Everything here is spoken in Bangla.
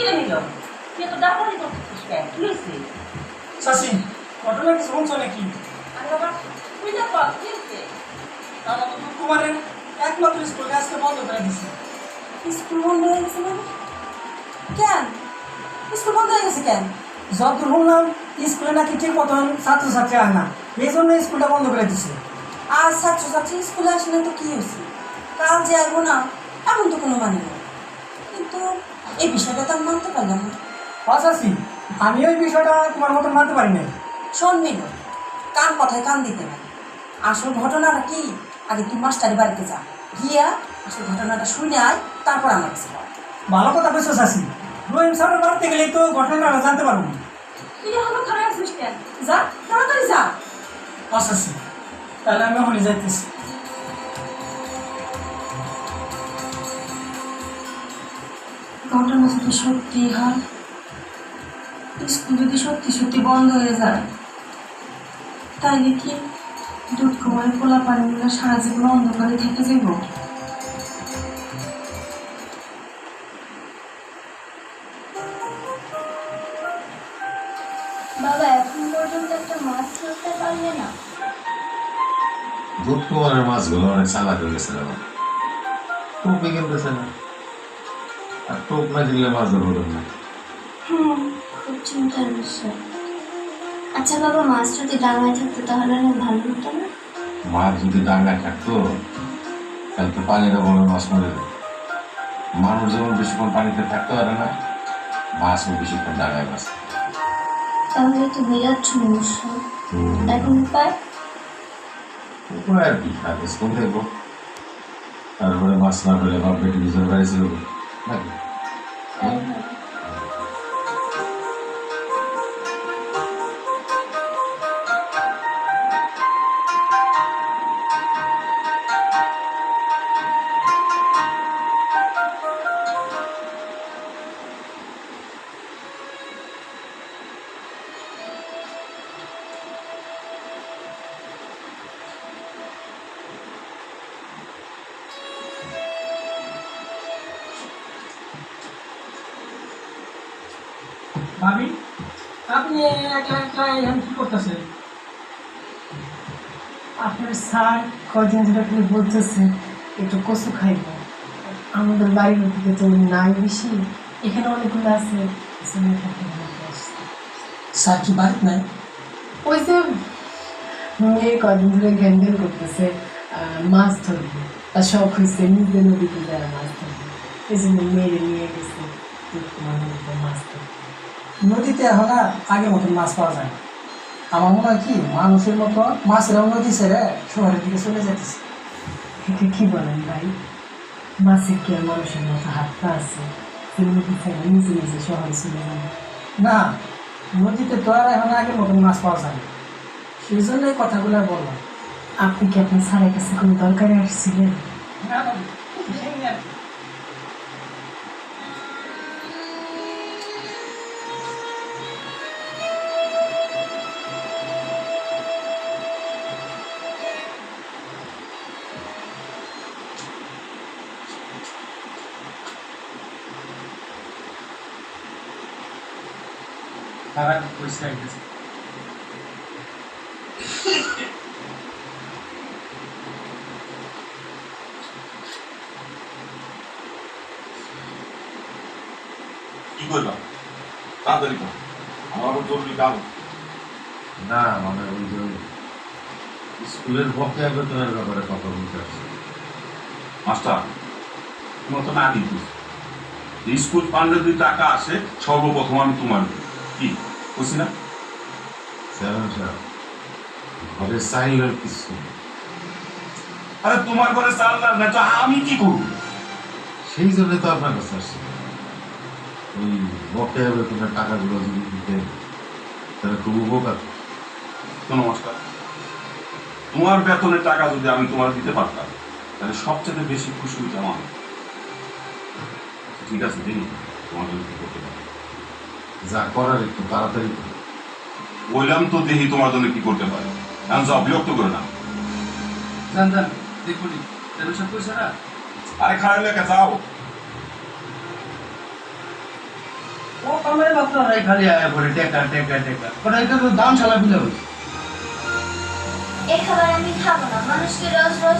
তো ডাকারি করতেছিস কেন? কি হয়েছে? চাষি ঘটনা কি শুনছো নাকি? আরে বাবা তুই না কর কি হয়েছে? আমার তো কুমারের একমাত্র স্কুলটা আজকে বন্ধ করে দিছে। স্কুল বন্ধ হয়ে গেছে মানে? কেন? স্কুল বন্ধ হয়ে গেছে কেন? যত শুনলাম স্কুলে নাকি ঠিক মতন ছাত্রছাত্রী আয় না। এই জন্য স্কুলটা বন্ধ করে দিছে। আর ছাত্রছাত্রী স্কুলে আসলে তো কি হয়েছে? কাল যে আসব না এমন তো কোনো মানে নেই। কিন্তু এই বিষয়টা তো আমি মানতে পারলাম না। চাষি আমি ওই বিষয়টা তোমার মতন মানতে পারি না শোন মিনু কান কথায় কান দিতে না আসল ঘটনাটা কি? আগে তুই মাস্টারের বাড়িতে যা। গিয়া আসল ঘটনাটা শুনে আয় তারপর আমার কাছে ভালো কথা বলছো চাষি রহিম স্যারের বাড়িতে গেলেই তো ঘটনাটা আমরা জানতে পারব। তুই এখনও খারাপ যা তাড়াতাড়ি যা। চাষি তাহলে আমি এখনই যাইতেছি। ঘটনা যদি সত্যি হয়। স্কুল যদি সত্যি সত্যি বন্ধ হয়ে যায় তাইলে কি দুধ কুমারী পোলা পানিগুলো সারা জীবন অন্ধকারে থেকে যাব বাবা এখন পর্যন্ত একটা মাছ ধরতে পারলে না? দুধ কুমারের মাছগুলো অনেক চালাক হয়ে গেছে বাবা। টোপই কিনতেছে না? আর টোপ না কিনলে মাছ ধরবো না। হুম খুব চিন্তার বিষয় আচ্ছা বাবা মাছ যদি ডাঙায় থাকতো তাহলে অনেক ভালো হতো না? মাছ যদি ডাঙ্গায় থাকতো তাহলে তো পানির অভাবে মাছ মরে মানুষ যেমন বেশিক্ষণ পানিতে থাকতে পারে না মাছও বেশিক্ষণ ডাঙায় মাছ। তাহলে তো বিরাট সমস্যা। এখন উপায়? উপায় আর কি আগে স্কুল দেখব তারপরে মাছ না পেলে বাপ বেটি দুজন বাড়ি ছিল। নাকি তাই ভাবি আপনি কি করতেছেন? আপনার স্যার কদিন ধরে আপনি বলতেছে একটু কচু খাইব আমাদের বাড়ির ওদিকে তো নাই বেশি। এখানে অনেকগুলো আছে স্যার কি বাড়ি নাই? ওই যে মেয়ে কদিন ধরে গ্যান্ডেল করতেছে মাছ ধরবে। তার শখ হয়েছে নিজে নদীতে যায় মাছ ধরবে। এই জন্য মেয়েরে নিয়ে গেছে মাছ ধরবে নদীতে এখন আর আগের মতন মাছ পাওয়া যায় না। আমার মনে হয় কি মানুষের মতো মাছেরাও নদী ছেড়ে শহরের দিকে চলে যেতেছে এটা কি বলেন ভাই? মাছের কি আর মানুষের মতো হাত পা আছে নদী থেকে নিজে নিজে শহরে চলে যাবে না নদীতে তো আর এখন আগের মতন মাছ পাওয়া যায় না। সেই জন্য এই কথাগুলো বললাম। আপনি কি আপনার স্যারের কাছে কোনো দরকারে আসছিলেন? তারা পরিষ্কার গেছে কি করলাম তাড়াতাড়ি কর। আমার জরুরি কাজ। না মানে ওই যে স্কুলের বকেয়া বেতনের ব্যাপারে কথা বলতে আসছে। মাস্টার তোমার তো না দিত স্কুল ফান্ডে যদি টাকা আসে সর্বপ্রথম আমি তোমার কি? বুঝছি না? ঘরে চাইলেও কিছু আরে তোমার ঘরে চাল না তো আমি কি করব? সেই জন্য তো আপনার কাছে আসছি। ওই বকেয়া বেতনের টাকাগুলো যদি দিতে তাহলে খুব উপকার। মাস্টার তোমার বেতনের টাকা যদি আমি তোমার দিতে পারতাম তাহলে সবচেয়ে বেশি খুশি হইতাম আমি। ঠিক আছে দেখি তোমার জন্য করতে পারি? যা করার একটু তাড়াতাড়ি বললাম তো দেখি তোমার জন্য কি করতে পারি। এখন যাও বিরক্ত করে না। জান জান দেখুন সব পয়সা না আরে খারাপ লেখা যাও। ও রাই খালি আয়া পড়ে টেকা টেকা টেকা। এটা দাম হয়েছে এই খাবার আমি খাব না মানুষকে রোজ রোজ